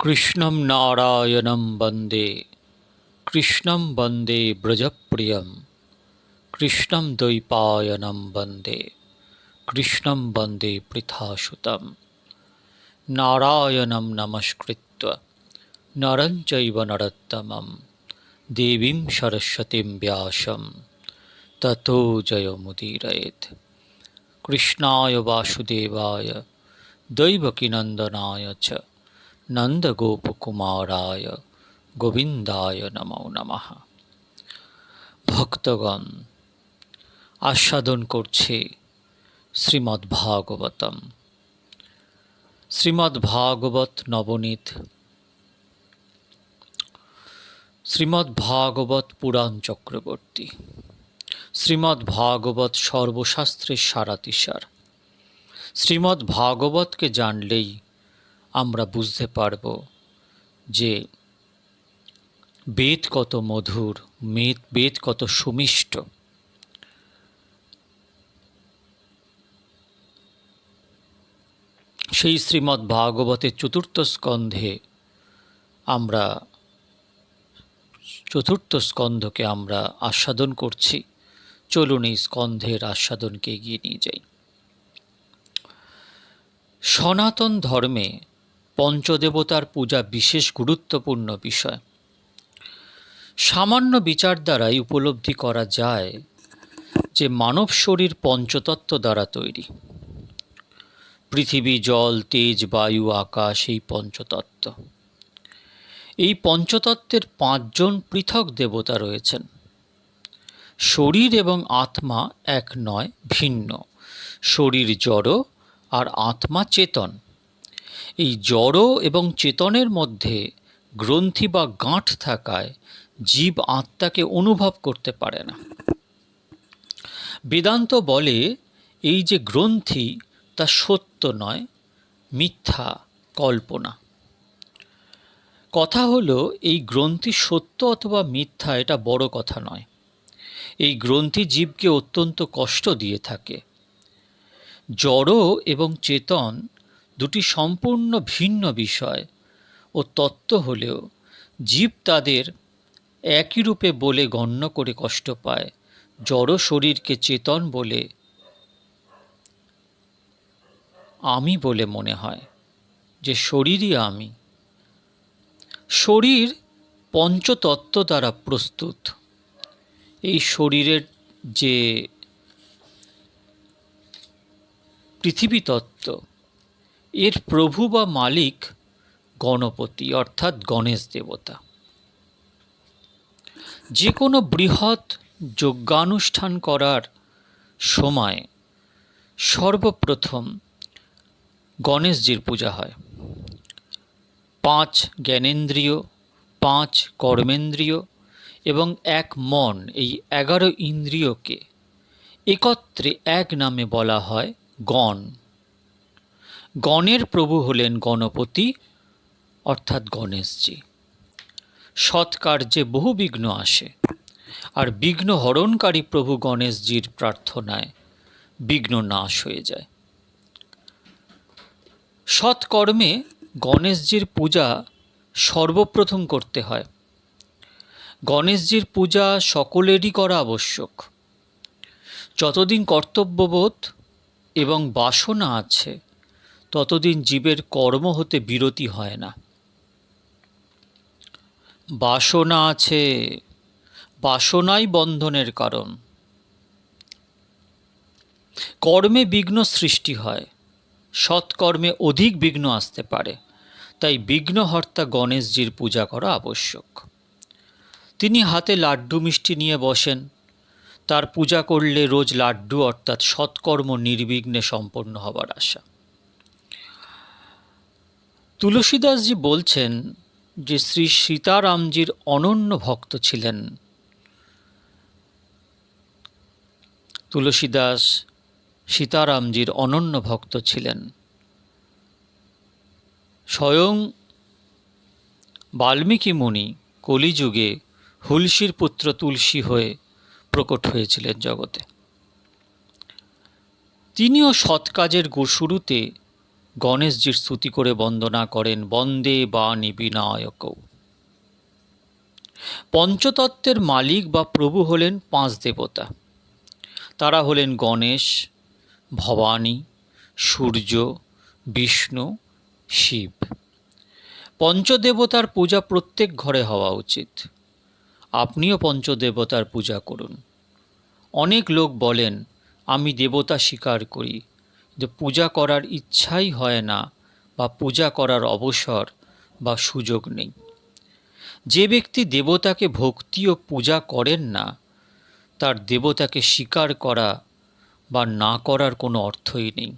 কৃষ্ণম নারায়ণম বন্দে, কৃষ্ণম বন্দে ব্রজপ্রিয়ম, কৃষ্ণম দ্বৈপায়নম বন্দে, কৃষ্ণম বন্দে পৃথাসুতম। নারায়ণম নমস্কৃত্য, নরং চৈব নরোত্তমম, দেবীম সরস্বতীম ব্যাসম, ততো জয়মুদীরয়েত। কৃষ্ণায় বাসুদেবায় দৈবকীনন্দনায় চ। নন্দগোপকুমারায় গোবিন্দায় নমো নমঃ ভক্তগণ আস্বাদন করছে শ্রীমদ্ ভাগবতম শ্রীমদ্ ভাগবত নবনীত শ্রীমদ্ ভাগবত পুরাণ চক্রবর্তী শ্রীমদ্ ভাগবত সর্বশাস্ত্রের সারাতিসার। শ্রীমদ্ ভাগবতকে জানলেই আমরা বুঝতে পারব যে বেদ কত মধুর, মেদ, বেদ কত সুমিষ্ট। সেই শ্রীমদ্ ভাগবতের চতুর্থ স্কন্ধে আমরা, চতুর্থ স্কন্ধকে আমরা আস্বাদন করছি। চলুন এই স্কন্ধের আস্বাদনকে এগিয়ে নিয়ে যাই। সনাতন ধর্মে পঞ্চদেবতার পূজা বিশেষ গুরুত্বপূর্ণ বিষয়। সামান্য বিচার দ্বারাই উপলব্ধি করা যায় যে মানব শরীর পঞ্চতত্ত্ব দ্বারা তৈরি। পৃথিবী, জল, তেজ, বায়ু, আকাশ এই পঞ্চতত্ত্ব। এই পঞ্চতত্ত্বের পাঁচজন পৃথক দেবতা রয়েছেন। শরীর এবং আত্মা এক নয়, ভিন্ন। শরীর জড় আর আত্মা চেতন। এই জড় এবং চেতনের মধ্যে গ্রন্থি বা গাঁঠ থাকায় জীব আত্মাকে অনুভব করতে পারে না। বেদান্ত বলে এই যে গ্রন্থি, তা সত্য নয়, মিথ্যা কল্পনা। কথা হলো, এই গ্রন্থি সত্য অথবা মিথ্যা, এটা বড় কথা নয়। এই গ্রন্থি জীবকে অত্যন্ত কষ্ট দিয়ে থাকে। জড় এবং চেতন দুটি সম্পূর্ণ ভিন্ন বিষয় ও তত্ত্ব হলেও জীব তাদের একই রূপে বলে গণ্য করে কষ্ট পায়, জড় শরীরকে চেতন বলে আমি বলে মনে হয়, যে শরীরই আমি। শরীর পঞ্চতত্ত্ব দ্বারা প্রস্তুত। এই শরীরের যে পৃথিবী তত্ত্ব এর প্রভু বা মালিক গণপতি, অর্থাৎ গণেশ দেবতা। যে কোনো বৃহৎ যজ্ঞানুষ্ঠান করার সময় সর্বপ্রথম গণেশজির পূজা হয়। পাঁচ জ্ঞানেন্দ্রিয়, পাঁচ কর্মেন্দ্রিয় এবং এক মন, এই এগারো ইন্দ্রিয়কে একত্রে এক নামে বলা হয় গণ। গণের প্রভু হলেন গণপতি, অর্থাৎ গণেশজি। সৎ কার্যে বহু বিঘ্ন আসে, আর বিঘ্ন হরণকারী প্রভু গণেশজির প্রার্থনায় বিঘ্ন নাশ হয়ে যায়। সৎকর্মে গণেশজির পূজা সর্বপ্রথম করতে হয়। গণেশজির পূজা সকলেরই করা আবশ্যক। যতদিন কর্তব্যবোধ এবং বাসনা আছে ততদিন জীবের কর্ম হতে বিরতি হয় না। বাসনা আছে, বাসনাই বন্ধনের কারণ। কর্মে বিঘ্ন সৃষ্টি হয়, সৎকর্মে অধিক বিঘ্ন আসতে পারে, তাই বিঘ্নহর্তা গণেশজির পূজা করা আবশ্যক। তিনি হাতে লাড্ডু মিষ্টি নিয়ে বসেন, তার পূজা করলে রোজ লাড্ডু অর্থাৎ সৎকর্ম নির্বিঘ্নে সম্পন্ন হবার আশা। তুলসীদাসজি বলছেন যে শ্রী সীতারামজির অনন্য ভক্ত ছিলেন। তুলসীদাস সীতারামজির অনন্য ভক্ত ছিলেন। স্বয়ং বাল্মীকি মুনি কলিযুগে হুলসির পুত্র তুলসী হয়ে প্রকট হয়েছিলেন জগতে। তিনিও সৎ কাজের শুরুতে গণেশজির স্তুতি করে বন্দনা করেন বন্দে বা নিবিনায়ক পঞ্চতত্ত্বের মালিক বা প্রভু হলেন পাঁচ দেবতা। তারা হলেন গণেশ, ভবানী, সূর্য, বিষ্ণু, শিব। পঞ্চদেবতার পূজা প্রত্যেক ঘরে হওয়া উচিত। আপনিও পঞ্চদেবতার পূজা করুন। অনেক লোক বলেন, আমি দেবতা স্বীকার করি যে পূজা করার ইচ্ছাই হয় না বা পূজা করার অবসর বা সুযোগ নেই। যে ব্যক্তি দেবতাকে ভক্তি ও পূজা করেন না, তার দেবতাকে স্বীকার করা বা না করার কোনো অর্থই নেই।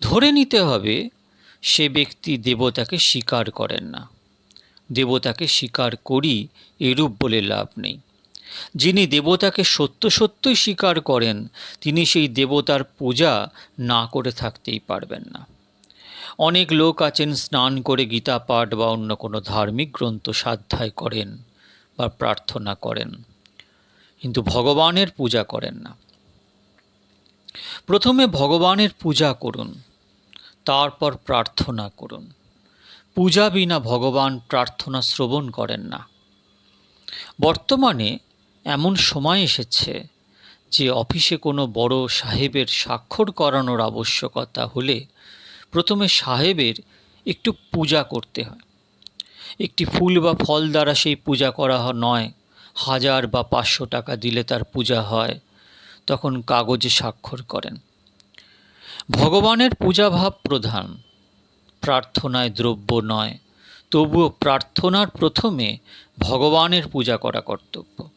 ধরে নিতে হবে, সে ব্যক্তি দেবতাকে স্বীকার করেন না। দেবতাকে স্বীকার করি এরূপ বলে লাভ নেই। যিনি দেবতাকে সত্য সত্যই স্বীকার করেন, তিনি সেই দেবতার পূজা না করে থাকতেই পারবেন না। অনেক লোক আছেন স্নান করে গীতা পাঠ বা অন্য কোনো ধার্মিক গ্রন্থ সাধ্যায় করেন বা প্রার্থনা করেন, কিন্তু ভগবানের পূজা করেন না। প্রথমে ভগবানের পূজা করুন, তারপর প্রার্থনা করুন। পূজা বিনা ভগবান প্রার্থনা শ্রবণ করেন না। বর্তমানে এমন সময় এসেছে যে অফিসে কোনো বড় সাহেবের স্বাক্ষর করানোর আবশ্যকতা হলে প্রথমে সাহেবের একটু পূজা করতে হয়। একটি ফুল বা ফল দ্বারা সেই পূজা করা নয়। হাজার বা পাঁচশো টাকা দিলে তার পূজা হয়। তখন কাগজে স্বাক্ষর করেন। ভগবানের পূজাভাব প্রধান। প্রার্থনায় দ্রব্য নয়। তবুও প্রার্থনার প্রথমে ভগবানের পূজা করা কর্তব্য।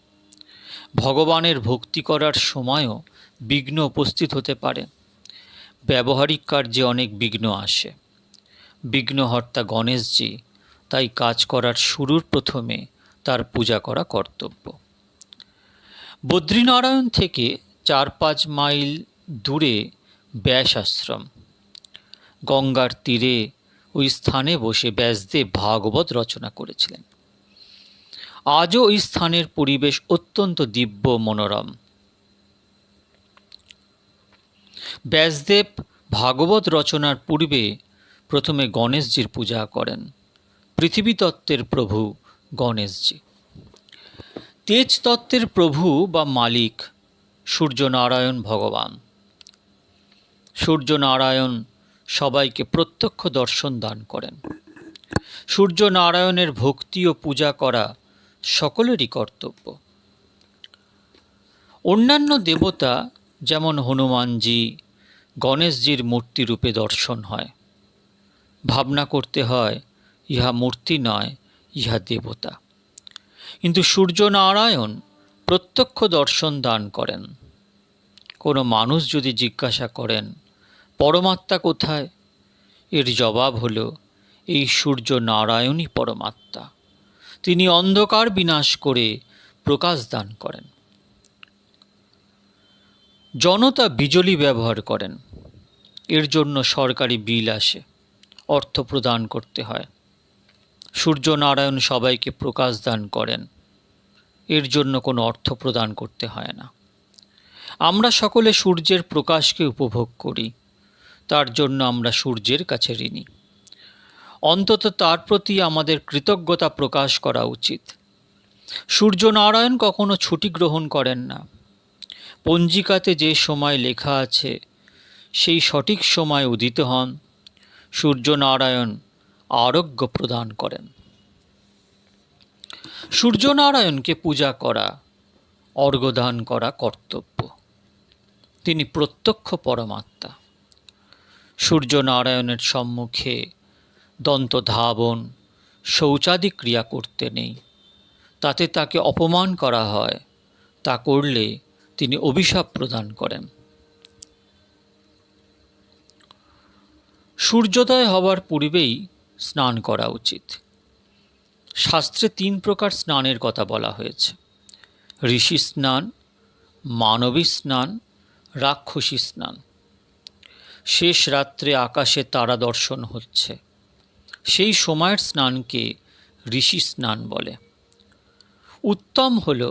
ভগবানের ভক্তি করার সময়ও বিঘ্ন উপস্থিত হতে পারে। ব্যবহারিক কার্যে অনেক বিঘ্ন আসে। বিঘ্নহর্তা গণেশজি তাই কাজ করার শুরুর প্রথমে তার পূজা করা কর্তব্য। বদ্রীনারায়ণ থেকে চার পাঁচ মাইল দূরে ব্যাস আশ্রম গঙ্গার তীরে ওই স্থানে বসে ব্যাসদেব ভাগবত রচনা করেছিলেন। আজও ওই স্থানের পরিবেশ অত্যন্ত দিব্য মনোরম। ব্যাসদেব ভাগবত রচনার পূর্বে প্রথমে গণেশজির পূজা করেন। পৃথিবী তত্ত্বের প্রভু গণেশজি। তেজ তত্ত্বের প্রভু বা মালিক সূর্যনারায়ণ ভগবান। সূর্যনারায়ণ সবাইকে প্রত্যক্ষ দর্শন দান করেন। সূর্যনারায়ণের ভক্তি ও পূজা করা সকলেরই কর্তব্য। অন্যান্য দেবতা যেমন হনুমানজি, গণেশজির মূর্তিরূপে দর্শন হয়। ভাবনা করতে হয়, ইহা মূর্তি নয়, ইহা দেবতা। কিন্তু সূর্যনারায়ণ প্রত্যক্ষ দর্শন দান করেন। কোনো মানুষ যদি জিজ্ঞাসা করেন, পরমাত্মা কোথায়? এর জবাব হল, এই সূর্য নারায়ণই পরমাত্মা। তিনি অন্ধকার বিনাশ করে প্রকাশ দান করেন। জনতা বিজলি ব্যবহার করেন। এর জন্য সরকারি বিল আসে, অর্থ প্রদান করতে হয়। সূর্যনারায়ণ সবাইকে প্রকাশ দান করেন। এর জন্য কোনো অর্থ প্রদান করতে হয় না। আমরা সকলে সূর্যের প্রকাশকে উপভোগ করি, তার জন্য আমরা সূর্যের কাছে ঋণী। অন্তত তার প্রতি আমাদের কৃতজ্ঞতা প্রকাশ করা উচিত। সূর্যনারায়ণ কখনো ছুটি গ্রহণ করেন না। পঞ্জিকাতে যে সময় লেখা আছে, সেই সঠিক সময় উদিত হন সূর্যনারায়ণ আরোগ্য প্রদান করেন। সূর্যনারায়ণকে পূজা করা অর্ঘদান করা কর্তব্য। তিনি প্রত্যক্ষ পরমাত্মা। সূর্যনারায়ণের সম্মুখে দন্তধাবন, শৌচাদি ক্রিয়া করতে নেই। তাতে তাকে অপমান করা হয়, তা করলে তিনি অভিশাপ প্রদান করেন। সূর্যোদয় হওয়ার পূর্বেই স্নান করা উচিত। শাস্ত্রে তিন প্রকার স্নানের কথা বলা হয়েছে। ঋষি স্নান, মানবী স্নান, রাক্ষসী স্নান। শেষ রাত্রে আকাশে তারা দর্শন হচ্ছে। সেই সময়ের স্নানকে ঋষি স্নান বলে। উত্তম হল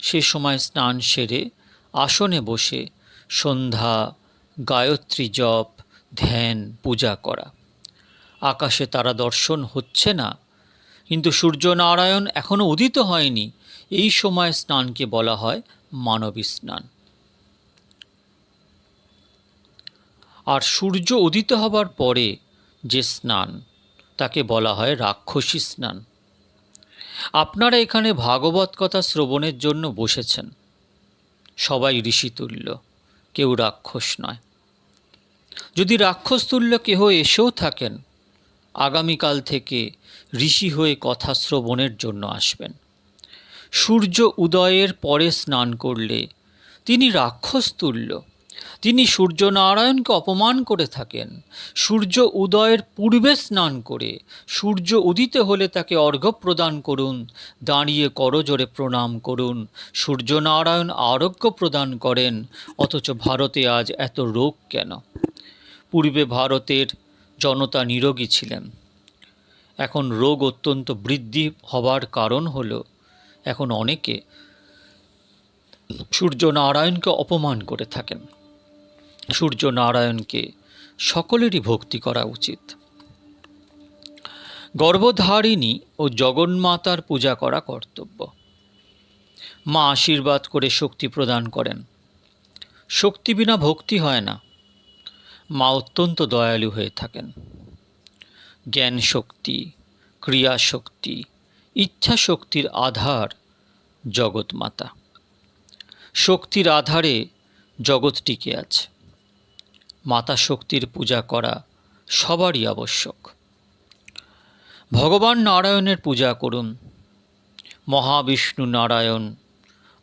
সে সময় স্নান সেরে আসনে বসে সন্ধ্যা, গায়ত্রী জপ, ধ্যান, পূজা করা। আকাশে তারা দর্শন হচ্ছে না, কিন্তু সূর্যনারায়ণ এখনও উদিত হয়নি। এই সময় স্নানকে বলা হয় মানবী স্নান। আর সূর্য উদিত হবার পরে যে স্নান তাকে বলা হয় রাক্ষসী স্নান। আপনারা এখানে ভাগবত কথা শ্রবণের জন্য বসেছেন। সবাই ঋষিতুল্য, কেউ রাক্ষস নয়। যদি রাক্ষস তুল্য কেহ এসেও থাকেন, আগামীকাল থেকে ঋষি হয়ে কথা শ্রবণের জন্য আসবেন। সূর্য উদয়ের পরে স্নান করলে তিনি রাক্ষস তুল্য তিনি সূর্যনারায়ণকে অপমান করে থাকেন। সূর্য উদয়ের পূর্বে স্নান করে, সূর্য উদিত হলে তাকে অর্ঘ্য প্রদান করুন, দাঁড়িয়ে করজোরে প্রণাম করুন, সূর্যনারায়ণ আরোগ্য প্রদান করেন, অথচ ভারতে আজ এত রোগ কেন? পূর্বে ভারতের জনতা নিরোগী ছিলেন। এখন রোগ অত্যন্ত বৃদ্ধি হবার কারণ হল, এখন অনেকে সূর্যনারায়ণকে অপমান করে থাকেন। সূর্যনারায়ণকে সকলেরই ভক্তি করা উচিত। গর্ভধারিণী ও জগন্মাতার পূজা করা কর্তব্য। মা আশীর্বাদ করে শক্তি প্রদান করেন। শক্তি বিনা ভক্তি হয় না। মা অত্যন্ত দয়ালু হয়ে থাকেন। জ্ঞান শক্তি ক্রিয়া শক্তি ইচ্ছা শক্তির আধার জগৎমাতা। শক্তির আধারে জগৎ টিকে আছে। মাতা শক্তির পূজা করা সবারই আবশ্যক। ভগবান নারায়ণের পূজা করুন। মহাবিষ্ণু নারায়ণ,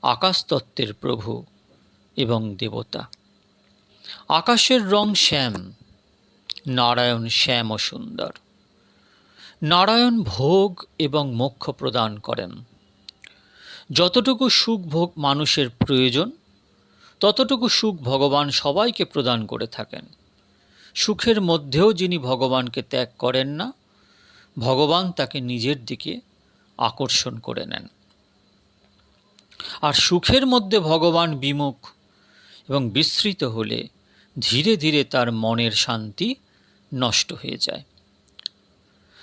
আকাশতত্ত্বের প্রভু এবং দেবতা। আকাশের রং শ্যাম, নারায়ণ শ্যাম ও সুন্দর। নারায়ণ ভোগ এবং মোক্ষ প্রদান করেন। যতটুকু সুখ ভোগ মানুষের প্রয়োজন ততটুকু সুখ ভগবান সবাইকে প্রদান করে থাকেন। সুখের মধ্যেও যিনি ভগবানকে ত্যাগ করেন না, ভগবান তাকে নিজের দিকে আকর্ষণ করে নেন। আর সুখের মধ্যে ভগবান বিমুখ এবং বিস্মৃত হলে ধীরে ধীরে তার মনের শান্তি নষ্ট হয়ে যায়।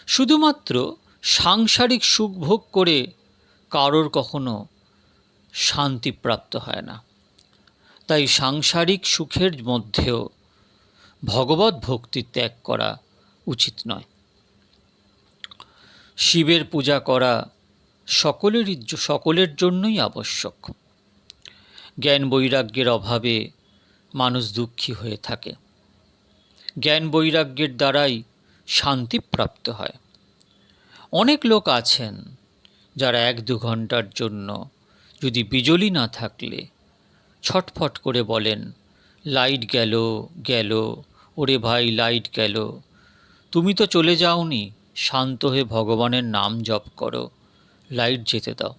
শুধুমাত্র সাংসারিক সুখ ভোগ করে কারোর কখনো শান্তিপ্রাপ্ত হয় না। তাই সাংসারিক সুখের মধ্যেও ভগবত ভক্তি ত্যাগ করা উচিত নয়। শিবের পূজা করা সকলেরই সকলের জন্যই আবশ্যক। জ্ঞান বৈরাগ্যের অভাবে মানুষ দুঃখী হয়ে থাকে। জ্ঞান বৈরাগ্যের দ্বারাই শান্তি প্রাপ্ত হয়। অনেক লোক আছেন যারা এক দু ঘণ্টার জন্য যদি বিজলি না থাকলে ছটফট করে বলেন, লাইট গেল গেল, ওরে ভাই লাইট গেল। তুমি তো চলে যাওনি, শান্ত হয়ে ভগবানের নাম জপ করো, লাইট যেতে দাও।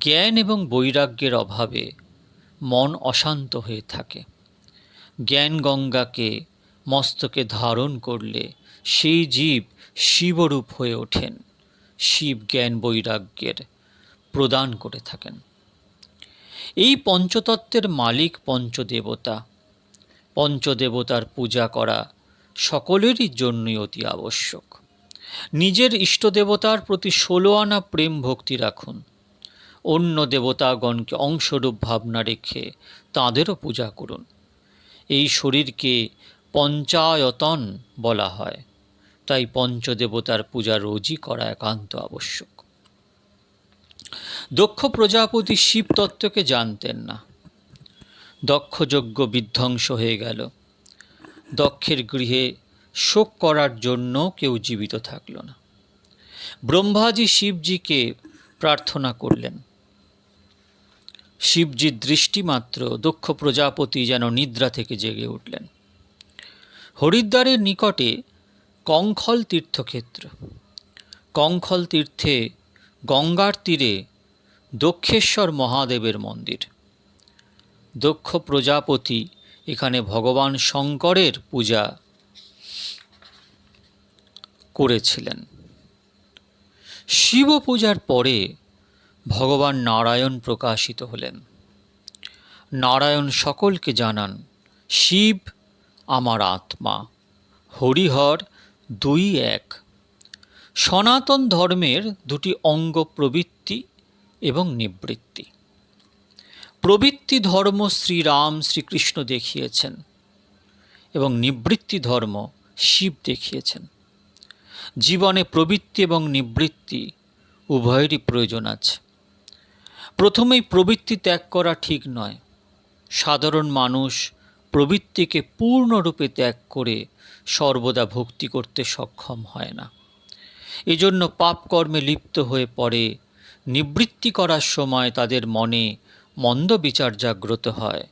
জ্ঞান এবং বৈরাগ্যের অভাবে মন অশান্ত হয়ে থাকে। জ্ঞান গঙ্গাকে মস্তকে ধারণ করলে সেই জীব শিবরূপ হয়ে ওঠেন, শিব জ্ঞান বৈরাগ্যের প্রদান করে থাকেন। এই পঞ্চতত্ত্বের মালিক পঞ্চদেবতা। পঞ্চদেবতার পূজা করা সকলেরই জন্যই অতি আবশ্যক। নিজের ইষ্টদেবতার প্রতি ষোলো আনা প্রেম ভক্তি রাখুন। অন্য দেবতাগণকে অংশরূপ ভাবনা রেখে তাঁদেরও পূজা করুন। এই শরীরকে পঞ্চায়তন বলা হয়। তাই পঞ্চদেবতার পূজা রোজই করা একান্ত আবশ্যক। দক্ষ প্রজাপতি শিব তত্ত্বকে জানতেন না। দক্ষযজ্ঞ বিধ্বংস হয়ে গেল। দক্ষের গৃহে শোক করার জন্য কেউ জীবিত থাকল না। ব্রহ্মাজি শিবজিকে প্রার্থনা করলেন। শিবজির দৃষ্টিমাত্র দক্ষ প্রজাপতি যেন নিদ্রা থেকে জেগে উঠলেন। হরিদ্বারের নিকটে কঙ্খল তীর্থক্ষেত্র কঙ্খল তীর্থে গঙ্গার তীরে দক্ষেশ্বর মহাদেবের মন্দির। দক্ষ প্রজাপতি এখানে ভগবান শঙ্করের পূজা করেছিলেন। শিব পূজার পরে ভগবান নারায়ণ প্রকাশিত হলেন। নারায়ণ সকলকে জানান, শিব আমার আত্মা, হরিহর দুই এক। সনাতন ধর্মের দুটি অঙ্গ প্রবৃত্তি এবং নিবৃত্তি। প্রবৃত্তি ধর্ম শ্রীরাম শ্রীকৃষ্ণ দেখিয়েছেন এবং নিবৃত্তি ধর্ম শিব দেখিয়েছেন। জীবনে প্রবৃত্তি এবং নিবৃত্তি উভয়েরই প্রয়োজন আছে। প্রথমেই প্রবৃত্তি ত্যাগ করা ঠিক নয়। সাধারণ মানুষ প্রবৃত্তিকে পূর্ণরূপে ত্যাগ করে সর্বদা ভক্তি করতে সক্ষম হয় না। এজন্য পাপকর্মে লিপ্ত হয়ে পড়ে। নিবৃত্তি করার সময় তাদের মনে মন্দ বিচার জাগ্রত হয়।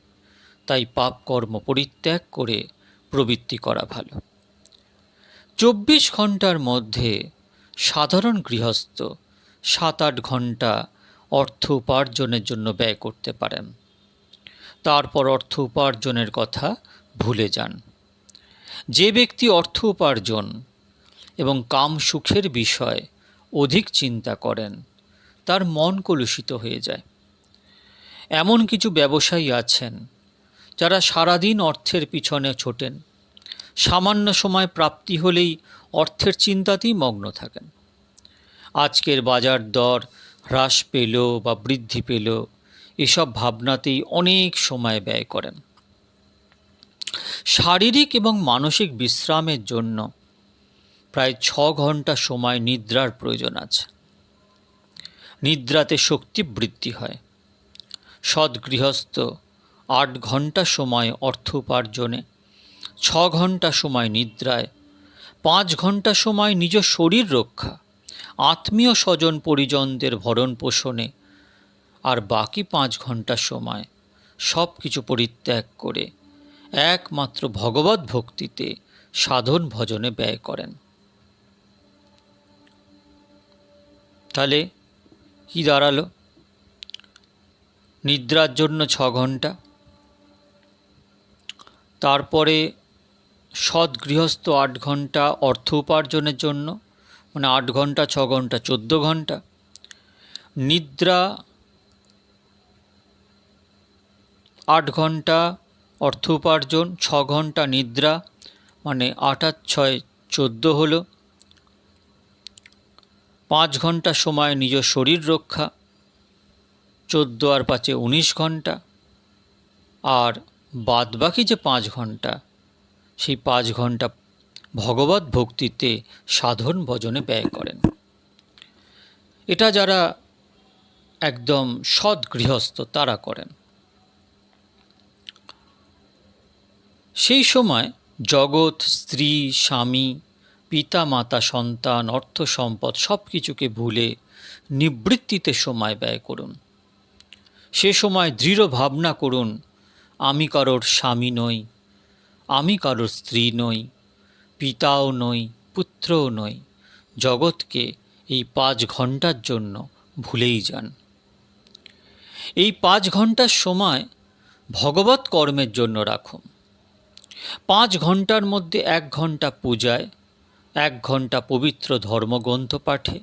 তাই পাপকর্ম পরিত্যাগ করে প্রবৃত্তি করা ভালো। চব্বিশ ঘণ্টার মধ্যে সাধারণ গৃহস্থ সাত আট ঘণ্টা অর্থ উপার্জনের জন্য ব্যয় করতে পারেন। তারপর অর্থ উপার্জনের কথা ভুলে যান। যে ব্যক্তি অর্থ উপার্জন এবং কাম সুখের বিষয় অধিক চিন্তা করেন। তার মন কলুষিত হয়ে যায়। এমন কিছু ব্যবসায়ী আছেন যারা সারাদিন অর্থের পিছনে ছোটেন। সামান্য সময় প্রাপ্তি হলেই অর্থের চিন্তাতেই মগ্ন থাকেন। আজকের বাজার দর হ্রাস পেল বা বৃদ্ধি পেল, এসব ভাবনাতেই অনেক সময় ব্যয় করেন। শারীরিক এবং মানসিক বিশ্রামের জন্য প্রায় ছ ঘণ্টা সময় নিদ্রার প্রয়োজন আছে। নিদ্রাতে শক্তি বৃদ্ধি হয়। সৎ গৃহস্থ আট ঘণ্টা সময় অর্থ উপার্জনে, ছ ঘণ্টা সময় নিদ্রায়, পাঁচ ঘণ্টা সময় নিজ শরীর রক্ষা, আত্মীয় স্বজন পরিজনদের ভরণ পোষণে, আর বাকি পাঁচ ঘণ্টা সময় সব কিছু পরিত্যাগ করে একমাত্র ভগবত ভক্তিতে সাধন ভজনে ব্যয় করেন। তাহলে কি দাঁড়াল? নিদ্রার জন্য ছ ঘণ্টা তারপরে সৎ গৃহস্থ আট ঘণ্টা অর্থ উপার্জনের জন্য মানে আট ঘণ্টা ছ ঘণ্টা চোদ্দ ঘণ্টা নিদ্রা আট ঘণ্টা অর্থ উপার্জন, ছ ঘণ্টা নিদ্রা মানে আট আট ছয়, চোদ্দ হলো। পাঁচ ঘণ্টা সময় নিজ শরীর রক্ষা, চোদ্দ আর পাঁচে উনিশ ঘণ্টা, আর বাদ বাকি যে পাঁচ ঘণ্টা, সেই পাঁচ ঘণ্টা ভগবত ভক্তিতে সাধন ভজনে ব্যয় করেন। এটা যারা একদম সৎ গৃহস্থ তারা করেন। সেই সময় জগৎ, স্ত্রী, স্বামী পিতা মাতা সন্তান অর্থ সম্পদ সব কিছুকে ভুলে নিবৃত্তিতে সময় ব্যয় করুন। সে সময় দৃঢ় ভাবনা করুন, আমি কারোর স্বামী নই, আমি কারোর স্ত্রী নই, পিতাও নই, পুত্রও নই, জগৎকে এই পাঁচ ঘণ্টার জন্য ভুলেই যান। এই পাঁচ ঘণ্টার সময় ভগবত কর্মের জন্য রাখুন। পাঁচ ঘণ্টার মধ্যে এক ঘণ্টা পূজায় এক ঘণ্টা পবিত্র ধর্মগ্রন্থ পাঠে,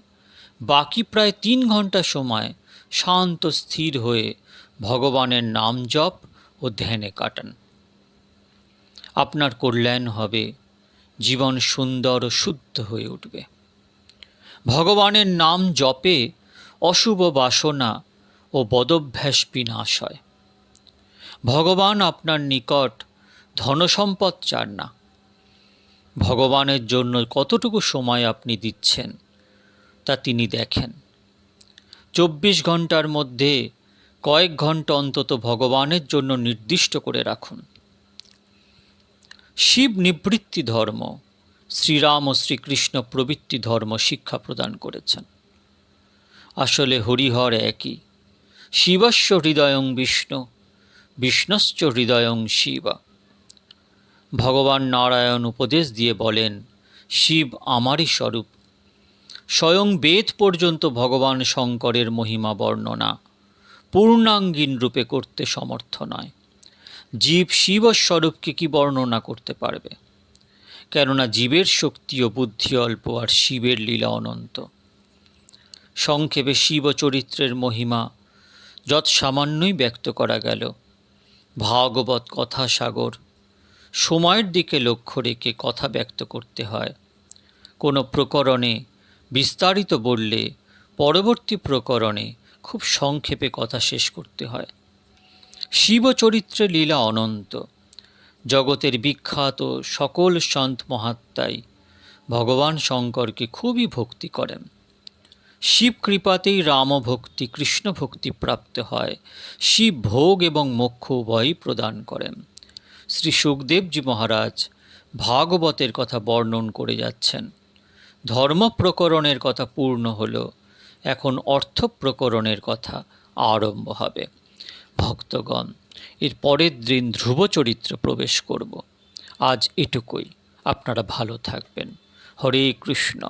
বাকি প্রায় তিন ঘণ্টা সময় শান্ত স্থির হয়ে ভগবানের নাম জপ ও ধ্যানে কাটান। আপনার কল্যাণ হবে, জীবন সুন্দর ও শুদ্ধ হয়ে উঠবে। ভগবানের নাম জপে অশুভ বাসনা ও বদভ্যাস বিনাশ হয়। ভগবান আপনার নিকট ধনসম্পদ চান না। ভগবানের জন্য কতটুকু সময় আপনি দিচ্ছেন, তা তিনি দেখেন। চব্বিশ ঘণ্টার মধ্যে কয়েক ঘণ্টা অন্তত ভগবানের জন্য নির্দিষ্ট করে রাখুন। শিব নিবৃত্তি ধর্ম, শ্রীরাম ও শ্রীকৃষ্ণ প্রবৃত্তি ধর্ম শিক্ষা প্রদান করেছেন। আসলে হরিহর একই। শিবস্য হৃদয়ং বিষ্ণু, বিষ্ণশ্চ হৃদয়ং শিবা। ভগবান নারায়ণ উপদেশ দিয়ে বলেন, শিব আমারই স্বরূপ। স্বয়ং বেদ পর্যন্ত ভগবান শঙ্করের মহিমা বর্ণনা। পূর্ণাঙ্গীন রূপে করতে সমর্থ নয়। জীব শিব স্বরূপকে কি বর্ণনা করতে পারবে? কেননা জীবের শক্তি ও বুদ্ধি অল্প আর শিবের লীলা অনন্ত। সংক্ষেপে শিব চরিত্রের মহিমা যৎ সামান্যই ব্যক্ত করা গেল। ভাগবত কথা সাগর সময়ের দিকে লক্ষ্য রেখে কথা ব্যক্ত করতে হয়। কোনো প্রকরণে বিস্তারিত বললে পরবর্তী প্রকরণে খুব সংক্ষেপে কথা শেষ করতে হয়। শিব চরিত্রে লীলা অনন্ত। জগতের বিখ্যাত সকল সন্ত মহাত্মাই ভগবান শঙ্করকে খুবই ভক্তি করেন। শিব কৃপাতেই রাম ভক্তি কৃষ্ণ ভক্তি প্রাপ্ত হয়। শিব ভোগ এবং মোক্ষ উভয়ই প্রদান করেন। শ্রী সুখদেবজি মহারাজ ভাগবতের কথা বর্ণন করে যাচ্ছেন। ধর্ম প্রকরণের কথা পূর্ণ হলো, এখন অর্থ প্রকরণের কথা আরম্ভ হবে। ভক্তগণ, এর পরের দিন ধ্রুব চরিত্র প্রবেশ করব। আজ এটুকুই, আপনারা ভালো থাকবেন। হরে কৃষ্ণ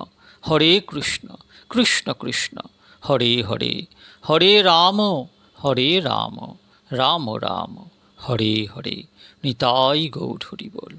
হরে কৃষ্ণ কৃষ্ণ কৃষ্ণ, হরে হরে হরে রাম হরে রাম রাম রাম, হরে হরে। নিতাই গৌর হরি বল।